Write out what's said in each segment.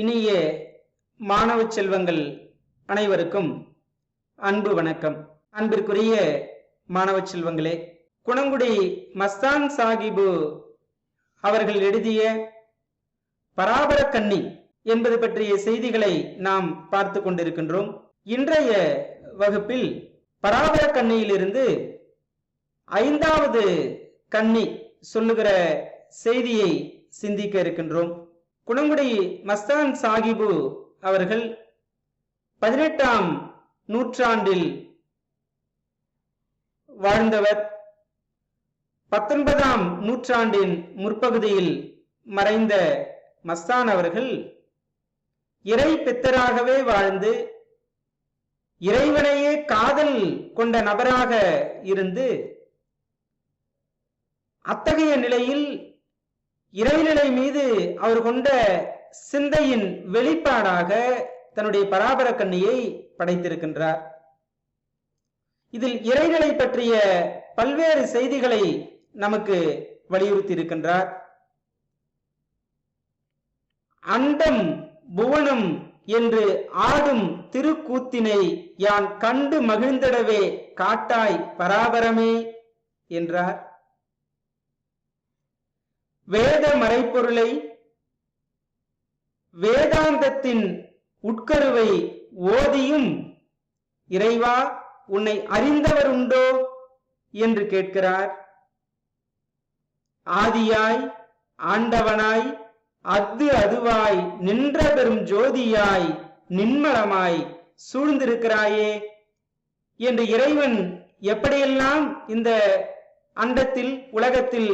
இனிய மாணவ செல்வங்கள் அனைவருக்கும் அன்பு வணக்கம். அன்பிற்குரிய மாணவ செல்வங்களே குணங்குடி மஸ்தான் சாகிபு அவர்கள் எழுதிய பராபர கன்னி என்பது பற்றிய செய்திகளை நாம் பார்த்து கொண்டிருக்கின்றோம். இன்றைய வகுப்பில் பராபர கன்னியிலிருந்து ஐந்தாவது கன்னி சொல்லுகிற செய்தியை சிந்திக்க இருக்கின்றோம். குணங்குடி மஸ்தான் சாகிபு அவர்கள் பதினெட்டாம் நூற்றாண்டில் வாழ்ந்தவர். பத்தொன்பதாம் நூற்றாண்டின் முற்பகுதியில் மறைந்த மஸ்தான் அவர்கள் இறை பித்தராகவே வாழ்ந்து இறைவனையே காதல் கொண்ட நபராக இருந்து அத்தகைய நிலையில் இறைநிலை மீது அவர் கொண்ட சிந்தையின் வெளிப்பாடாக தன்னுடைய பராபர கண்ணியை படைத்திருக்கின்றார். இதில் இறைநிலை பற்றிய பல்வேறு செய்திகளை நமக்கு வலியுறுத்தி இருக்கின்றார் அண்டம் புவனம் என்று ஆடும் திருக்கூத்தினை யான் கண்டு மகிழ்ந்திடவே காட்டாய் பராபரமே என்றார். வேத மறைப்பொருளை வேதாந்தத்தின் உட்கருவை ஓதியும் இறைவா உன்னை அறிந்தவர் உண்டோ என்று கேட்கிறார். ஆதியாய் ஆண்டவனாய் அத்து அதுவாய் நின்ற பெரும் ஜோதியாய் நின்மலமாய் சூழ்ந்திருக்கிறாயே என்று இறைவன் எப்படியெல்லாம் இந்த அண்டத்தில் உலகத்தில்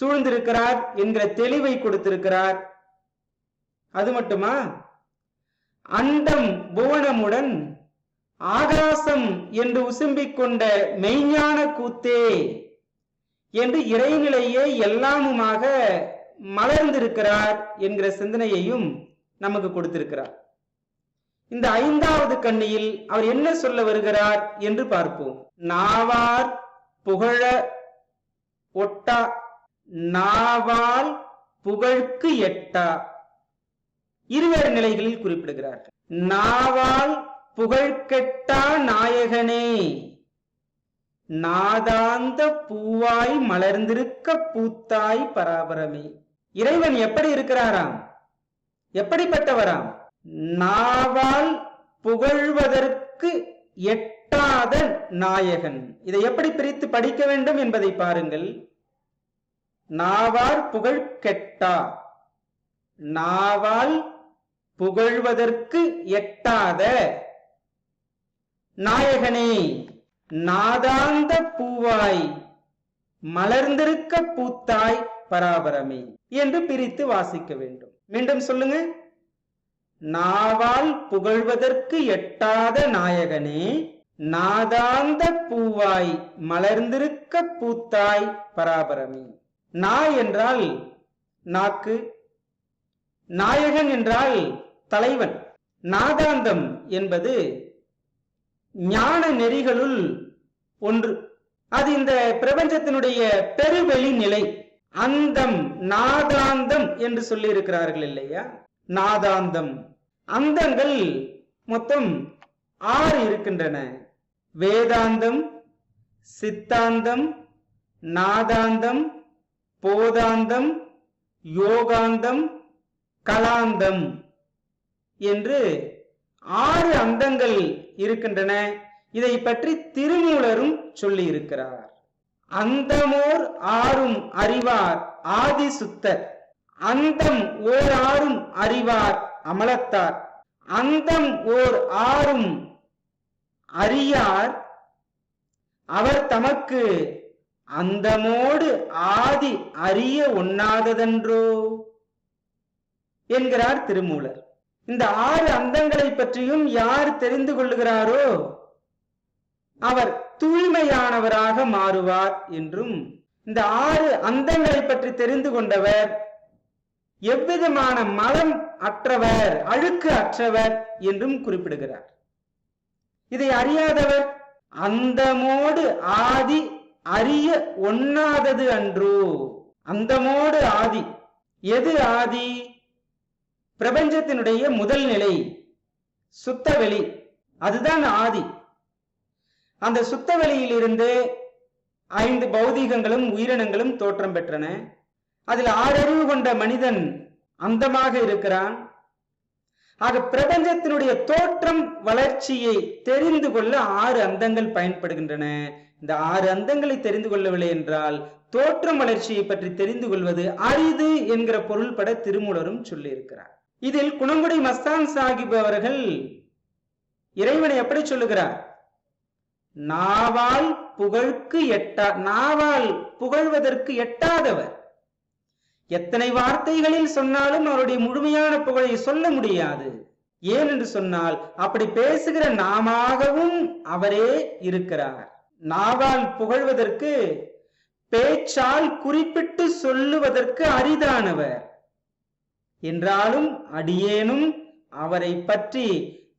சூழ்ந்திருக்கிறார் என்கிற தெளிவை கொடுத்திருக்கிறார். அது மட்டுமா? அண்டம் புவனமுடன் ஆகாசம் என்று உசும்பிக் கொண்ட மெய்ஞான கூத்தே என்று இறைநிலையே எல்லாமுமாக மலர்ந்திருக்கிறார் என்கிற சிந்தனையையும் நமக்கு கொடுத்திருக்கிறார். இந்த ஐந்தாவது கண்ணியில் அவர் என்ன சொல்ல வருகிறார் என்று பார்ப்போம். நாவார் புகழ ஒட்டா நாவால் புகழ்க்கு எட்டா. இருவேறு நிலைகளில் குறிப்பிடுகிறார்கள். நாவால் புகழ்கெட்டா நாயகனே. நாதாந்த பூவாய் மலர்ந்திருக்க பூத்தாய் பராபரமே. இறைவன் எப்படி இருக்கிறாராம்? எப்படிப்பட்டவராம்? நாவால் புகழ்வதற்கு எட்டாத நாயகன். இதை எப்படி பிரித்து படிக்க வேண்டும் என்பதை பாருங்கள். நாவார் புகழ் கெட்டா. நாவால் புகழ்வதற்கு எட்டாத. நாயகனே நாதாந்த பூவாய் மலர்ந்திருக்க பூத்தாய் பராபரமே என்று பிரித்து வாசிக்க வேண்டும். மீண்டும் சொல்லுங்க. நாவால் புகழ்வதற்கு எட்டாத நாயகனே நாதாந்த பூவாய் மலர்ந்திருக்க பூத்தாய் பராபரமே. நா என்றால் நாக்கு நாயகன் என்றால் தலைவன். நாதாந்தம் என்பது ஞான நெறிகளுள் ஒன்று. அது இந்த பிரபஞ்சத்தினுடைய பெருவெளி நிலை. அந்தம் நாதாந்தம் என்று சொல்லி இருக்கிறார்கள் இல்லையா? நாதாந்தம் அந்தங்கள் மொத்தம் ஆறு இருக்கின்றன. வேதாந்தம் சித்தாந்தம் நாதாந்தம் போதாந்தம் யோகாந்தம் கலாந்தம் என்று ஆறு அந்தங்கள் இருக்கின்றன. இதை பற்றி திருமூலரும் சொல்லி இருக்கிறார் அந்தமோர் ஆறும் அறிவார் ஆதி சுத்தர். அந்தம் ஓர் ஆறும் அறிவார் அமலத்தார். அந்தம் ஓர் ஆறும் அறியார். அவர் தமக்கு அந்தமோடு ஆதி அறிய ஒண்ணாததன்றோ என்கிறார் திருமூலர். இந்த ஆறு அந்தங்களை பற்றியும் யார் தெரிந்து கொள்ளுகிறாரோ? அவர் தூய்மையானவராக மாறுவார் என்றும் இந்த ஆறு அந்தங்களை பற்றி தெரிந்து கொண்டவர் எவ்விதமான மலம் அற்றவர் அழுக்கு அற்றவர் என்றும் குறிப்பிடுகிறார். இதை அறியாதவர்? அந்தமோடு ஆதி அறிய ஒண்ணாதது அன்றோ. அந்தமோடு ஆதி. எது ஆதி? பிரபஞ்சத்தினுடைய முதல் நிலை. சுத்தவெளி அதுதான் ஆதி. அந்த சுத்தவெளியிலிருந்து ஐந்து பௌதீகங்களும் உயிரினங்களும் தோற்றம் பெற்றன. அதில் ஆறறிவு கொண்ட மனிதன் அந்தமாக இருக்கிறான். ஆக பிரபஞ்சத்தினுடைய தோற்றம் வளர்ச்சியை தெரிந்து கொள்ள ஆறு அந்தங்கள் பயன்படுகின்றன. இந்த ஆறு அந்தங்களை தெரிந்து கொள்ளவில்லை என்றால் தோற்றம் வளர்ச்சியை பற்றி தெரிந்து கொள்வது அரிது என்கிற பொருள்பட திருமூலரும் சொல்லியிருக்கிறார். இதில் குணங்குடி மஸ்தான் சாஹிப் அவர்கள் இறைவனை எப்படி சொல்லுகிறார். நாவால் புகழ்க்கு எட்டா நாவால் புகழ்வதற்கு எட்டாதவர். எத்தனை வார்த்தைகளில் சொன்னாலும் அவருடைய முழுமையான புகழை சொல்ல முடியாது. ஏன் என்று சொன்னால் அப்படி பேசுகிற நாமாகவும் அவரே இருக்கிறார். நாவால் புகழ்வதற்கு பேச்சால் குறிப்பிட்டு சொல்லுவதற்கு அரிதானவர். என்றாலும் அடியேனும் அவரை பற்றி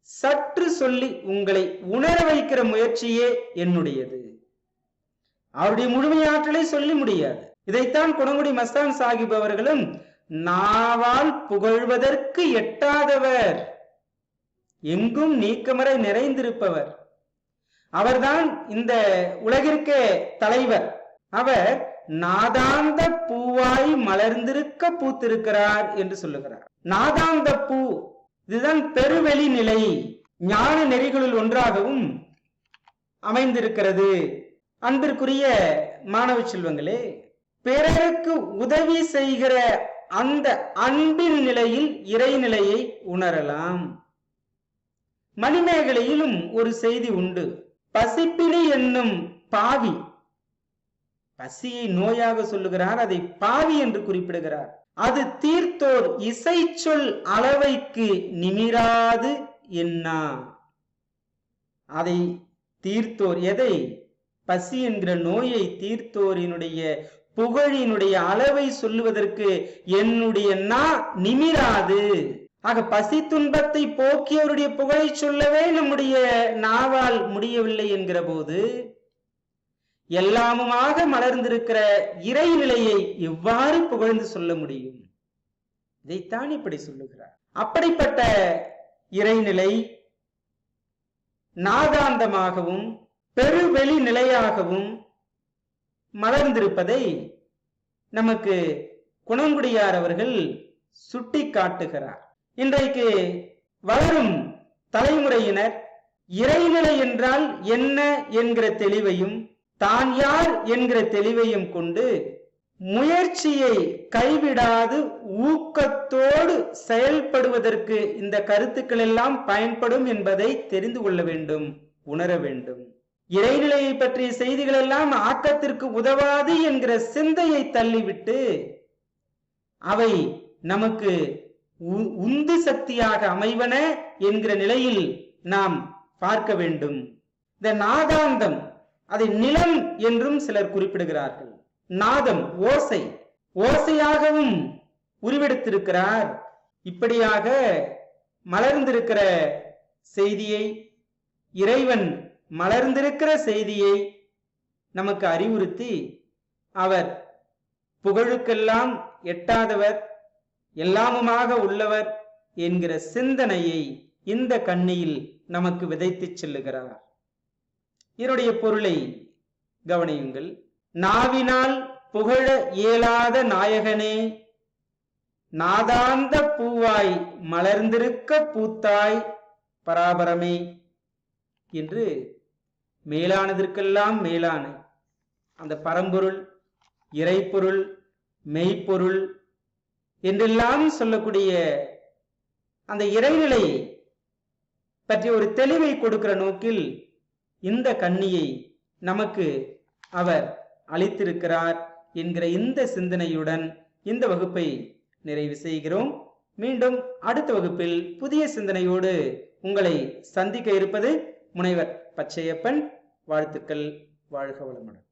சற்று சொல்லி உங்களை உணர வைக்கிற முயற்சியே என்னுடையது. அவருடைய முழுமையாற்றலை சொல்லி முடியாது. இதைத்தான் குணங்குடி மஸ்தான் சாஹிப் அவர்களும் நாவால் புகழ்வதற்கு எட்டாதவர். எங்கும் நீக்கமறை நிறைந்திருப்பவர். அவர்தான் இந்த உலகிற்கே தலைவர். அவர் நாதாந்த பூவாய் மலர்ந்திருக்க பூத்திருக்கிறார் என்று சொல்லுகிறார். நாதாந்த பூ இதுதான் பெருவெளி நிலை. ஞான நெறிகளுள் ஒன்றாகவும் அமைந்திருக்கிறது. அன்பிற்குரிய மாணவ செல்வங்களே பிறருக்கு உதவி செய்கிற அந்த அன்பின் நிலையில் இறைநிலையை உணரலாம். மணிமேகலையிலும் ஒரு செய்தி உண்டு. பசிப்பிணி என்னும் பாவி. பசியை நோயாக சொல்லுகிறார் அதை பாவி என்று குறிப்பிடுகிறார். அது தீர்த்தோர் இசை சொல் அளவைக்கு நிமிராது என்னா. அதை தீர்த்தோர் எதை? பசி என்கிற நோயை தீர்த்தோரினுடைய புகழினுடைய அளவை சொல்லுவதற்கு என்னுடைய நா நிமிராது. ஆக பசி துன்பத்தை போக்கியவருடைய புகழை சொல்லவே நம்முடைய நாவால் முடியவில்லை என்கிற போது எல்லாமுமாக மலர்ந்திருக்கிற இறைநிலையை எவ்வாறு புகழ்ந்து சொல்ல முடியும்? இதைத்தான் இப்படி சொல்லுகிறார். அப்படிப்பட்ட இறைநிலை நாகாந்தமாகவும் பெருவெளி நிலையாகவும் மலர்ந்திருப்பதை நமக்கு குணங்குடியார் அவர்கள் சுட்டி காட்டுகிறார் இன்றைக்கு வளரும் தலைமுறையினர் இறைநிலை என்றால் என்ன என்கிற தெளிவையும் தான் யார் என்கிற தெளிவையும் கொண்டு முயற்சியை கைவிடாது ஊக்கத்தோடு செயல்படுவதற்கு இந்த கருத்துக்கள் எல்லாம் பயன்படும் என்பதை தெரிந்து கொள்ள வேண்டும் உணர வேண்டும். இறைநிலையை பற்றிய செய்திகள் எல்லாம் ஆக்கத்திற்கு உதவாது என்கிற சிந்தையை தள்ளிவிட்டு அவை நமக்கு உந்து சக்தியாக அமைவன என்கிற நிலையில் நாம் பார்க்க வேண்டும். இந்த நாதாந்தம் அதை நிலம் என்றும் சிலர் குறிப்பிடுகிறார்கள். நாதம் ஓசை. ஓசையாகவும் உருவெடுத்திருக்கிறார். இப்படியாக மலர்ந்திருக்கிற செய்தியை இறைவன் மலர்ந்திருக்கிற செய்தியை நமக்கு அறிவுறுத்தி அவர் புகழுக்கெல்லாம் எட்டாதவர் எல்லாமுமாக உள்ளவர் என்கிற சிந்தனையை இந்த கண்ணியில் நமக்கு விதைத்துச் செல்லுகிறார். இதனுடைய பொருளை கவனியுங்கள். நாவினால் புகழ இயலாத நாயகனே நாதாந்த பூவாய் மலர்ந்திருக்க பூத்தாய் பராபரமே என்று மேலானதற்கெல்லாம் மேலான அந்த பரம்பொருள் இறைப்பொருள் மெய்ப்பொருள் என்றெல்லாம் சொல்லக்கூடிய அந்த இறைநிலை பற்றி ஒரு தெளிவை கொடுக்கிற நோக்கில் இந்த கண்ணியை நமக்கு அவர் அளித்திருக்கிறார் என்கிற இந்த சிந்தனையுடன் இந்த வகுப்பை நிறைவு செய்கிறோம். மீண்டும் அடுத்த வகுப்பில் புதிய சிந்தனையோடு உங்களை சந்திக்க இருப்பது முனைவர் பச்சையப்பன். வாழ்த்துக்கள் வாழ்க வளமுடன்.